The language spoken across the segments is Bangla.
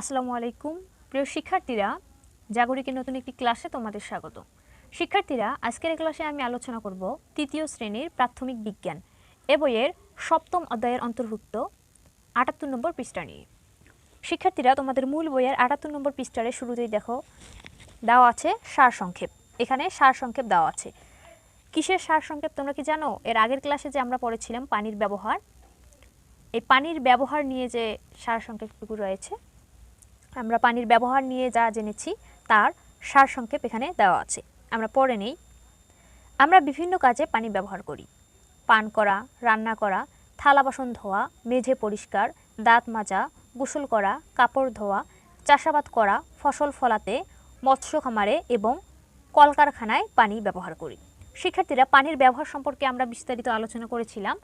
আসসালামু আলাইকুম। প্রিয় শিক্ষার্থীরা, জাগরিকের নতুন একটি ক্লাসে তোমাদের স্বাগত। শিক্ষার্থীরা, আজকের ক্লাসে আমি আলোচনা করব তৃতীয় শ্রেণির প্রাথমিক বিজ্ঞান এ বইয়ের সপ্তম অধ্যায়ের অন্তর্ভুক্ত আটাত্তর নম্বর পৃষ্ঠা নিয়ে। শিক্ষার্থীরা, তোমাদের মূল বইয়ের আটাত্তর নম্বর পৃষ্ঠারে শুরুতেই দেখো, দেওয়া আছে সার সংক্ষেপ। এখানে সার সংক্ষেপ দেওয়া আছে। কিসের সার সংক্ষেপ তোমরা কি জানো? এর আগের ক্লাসে যে আমরা পড়েছিলাম পানির ব্যবহার, এই পানির ব্যবহার নিয়ে যে সার সংক্ষেপটুকু রয়েছে আমরা পানির ব্যবহার নিয়ে যা জেনেছি, তার সার সংক্ষেপ এখানে দেওয়া আছে। আমরা পড়ে নেই। আমরা বিভিন্ন কাজে পানি ব্যবহার করি। পান করা, রান্না করা, থালা বাসন ধোয়া, মেঝে পরিষ্কার, দাঁত মাজা, গোসল করা, কাপড় ধোয়া, চাষাবাদ করা, ফসল ফলাতে, মৎস্য খামারে এবং কলকারখানায় পানি ব্যবহার করি। শিক্ষার্থীরা পানির ব্যবহার সম্পর্কে আমরা বিস্তারিত আলোচনা করেছিলাম।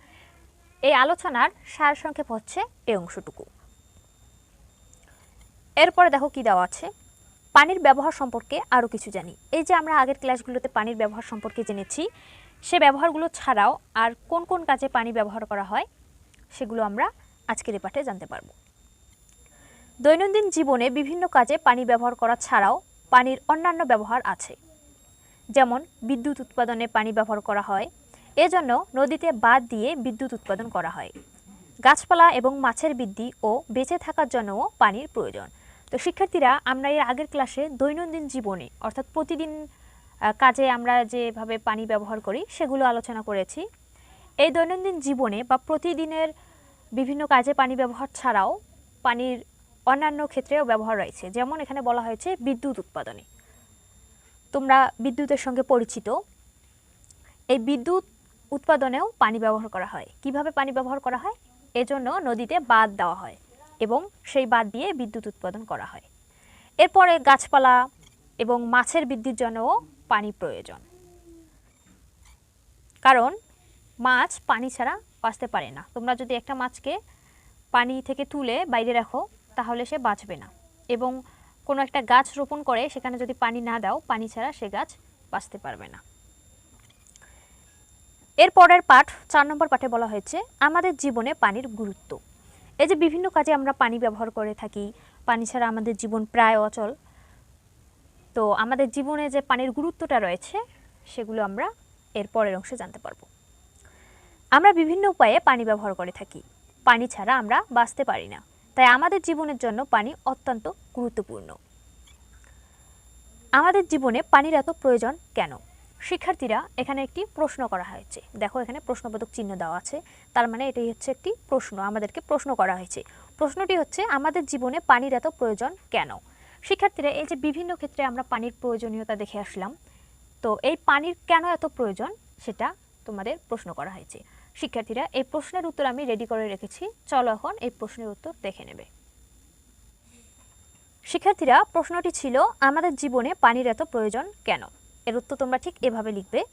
এই আলোচনার সার সংক্ষেপ হচ্ছে এই অংশটুকু। এরপরে দেখো কি দেওয়া আছে? পানির ব্যবহার সম্পর্কে আরও কিছু জানি। এই যে আমরা আগের ক্লাসগুলোতে পানির ব্যবহার সম্পর্কে জেনেছি, সে ব্যবহারগুলো ছাড়াও আর কোন কোন কাজে পানি ব্যবহার করা হয়, সেগুলো আমরা আজকের এই পাঠে জানতে পারব। দৈনন্দিন জীবনে বিভিন্ন কাজে পানি ব্যবহার করা ছাড়াও পানির অন্যান্য ব্যবহার আছে। যেমন বিদ্যুৎ উৎপাদনে পানি ব্যবহার করা হয়, এজন্য নদীতে বাঁধ দিয়ে বিদ্যুৎ উৎপাদন করা হয়। গাছপালা এবং মাছের বৃদ্ধি ও বেঁচে থাকার জন্যও পানির প্রয়োজন। তো শিক্ষার্থীরা আমরা এর আগের ক্লাসে দৈনন্দিন জীবনে, অর্থাৎ প্রতিদিন কাজে আমরা যেভাবে পানি ব্যবহার করি, সেগুলো আলোচনা করেছি। এই দৈনন্দিন জীবনে বা প্রতিদিনের বিভিন্ন কাজে পানি ব্যবহার ছাড়াও পানির অন্যান্য ক্ষেত্রেও ব্যবহার রয়েছে। যেমন এখানে বলা হয়েছে বিদ্যুৎ উৎপাদনে। তোমরা বিদ্যুতের সঙ্গে পরিচিত। এই বিদ্যুৎ উৎপাদনেও পানি ব্যবহার করা হয়। কীভাবে পানি ব্যবহার করা হয়? এজন্য নদীতে বাঁধ দেওয়া হয়। এবং সেই বাদ দিয়ে বিদ্যুৎ উৎপাদন করা হয়। এরপরে গাছপালা এবং মাছের বৃদ্ধির জন্যও পানি প্রয়োজন। কারণ মাছ পানি ছাড়া বাঁচতে পারে না। তোমরা যদি একটা মাছকে পানি থেকে তুলে বাইরে রাখো, তাহলে সে বাঁচবে না। এবং কোনো একটা গাছ রোপণ করে, সেখানে যদি পানি না দাও, পানি ছাড়া সে গাছ বাঁচতে পারবে না। এরপরের পাঠ চার নম্বর পাঠে বলা হয়েছে, আমাদের জীবনে পানির গুরুত্ব। এই যে বিভিন্ন কাজে আমরা পানি ব্যবহার করে থাকি, পানি ছাড়া আমাদের জীবন প্রায় অচল। তো আমাদের জীবনে যে পানির গুরুত্বটা রয়েছে, সেগুলো আমরা এর পরের অংশে জানতে পারব। আমরা বিভিন্ন উপায়ে পানি ব্যবহার করে থাকি। পানি ছাড়া আমরা বাঁচতে পারি না। তাই আমাদের জীবনের জন্য পানি অত্যন্ত গুরুত্বপূর্ণ। আমাদের জীবনে পানির এত প্রয়োজন কেন? শিক্ষার্থীরা এখানে একটি প্রশ্ন করা হয়েছে। দেখো এখানে প্রশ্নবোধক চিহ্ন দেওয়া আছে। তার মানে এটাই হচ্ছে একটি প্রশ্ন, আমাদেরকে প্রশ্ন করা হয়েছে। প্রশ্নটি হচ্ছে, আমাদের জীবনে পানির এত প্রয়োজন কেন? শিক্ষার্থীরা, এই যে বিভিন্ন ক্ষেত্রে আমরা পানির প্রয়োজনীয়তা দেখে আসলাম, তো এই পানির কেন এত প্রয়োজন সেটা তোমাদের প্রশ্ন করা হয়েছে। শিক্ষার্থীরা, এই প্রশ্নের উত্তর আমি রেডি করে রেখেছি। চলো এখন এই প্রশ্নের উত্তর দেখে নেবে। শিক্ষার্থীরা, প্রশ্নটি ছিল, আমাদের জীবনে পানির এত প্রয়োজন কেন? এর উত্তর তোমরা ঠিক এভাবে লিখবে।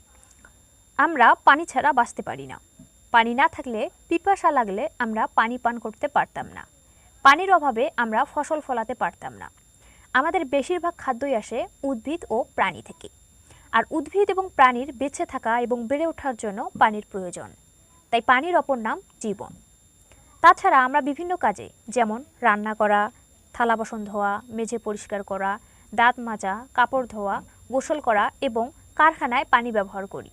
আমরা পানি ছাড়া বাঁচতে পারি না। পানি না থাকলে পিপাসা লাগলে আমরা পানি পান করতে পারতাম না। পানির অভাবে আমরা ফসল ফলাতে পারতাম না। আমাদের বেশিরভাগ খাদ্যই আসে উদ্ভিদ ও প্রাণী থেকে। আর উদ্ভিদ এবং প্রাণীর বেঁচে থাকা এবং বেড়ে ওঠার জন্য পানির প্রয়োজন। তাই পানির অপর নাম জীবন। তাছাড়া আমরা বিভিন্ন কাজে, যেমন রান্না করা, থালা বাসন ধোয়া, মেঝে পরিষ্কার করা, দাঁত মাজা, কাপড় ধোয়া গোসল করা এবং কারখানায় পানি ব্যবহার করি।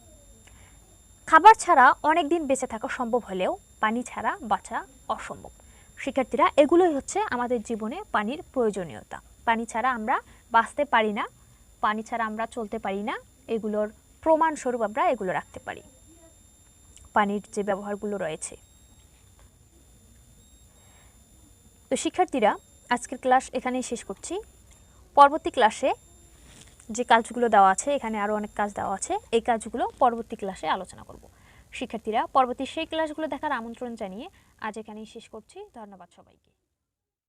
খাবার ছাড়া অনেক দিন বেঁচে থাকা সম্ভব হলেও পানি ছাড়া বাঁচা অসম্ভব। শিক্ষার্থীরা, এগুলোই হচ্ছে আমাদের জীবনে পানির প্রয়োজনীয়তা। পানি ছাড়া আমরা বাঁচতে পারি না, পানি ছাড়া আমরা চলতে পারি না, এগুলোর প্রমাণস্বরূপ আমরা এগুলো রাখতে পারি। পানির যে ব্যবহারগুলো রয়েছে। তো শিক্ষার্থীরা, আজকের ক্লাস এখানেই শেষ করছি। পরবর্তী ক্লাসে যে কাজগুলো দেওয়া আছে, এখানে আরও অনেক কাজ দেওয়া আছে, এই কাজগুলো পরবর্তী ক্লাসে আলোচনা করব। শিক্ষার্থীরা, পরবর্তী সেই ক্লাসগুলো দেখার আমন্ত্রণ জানিয়ে আজ এখানেই শেষ করছি। ধন্যবাদ সবাইকে।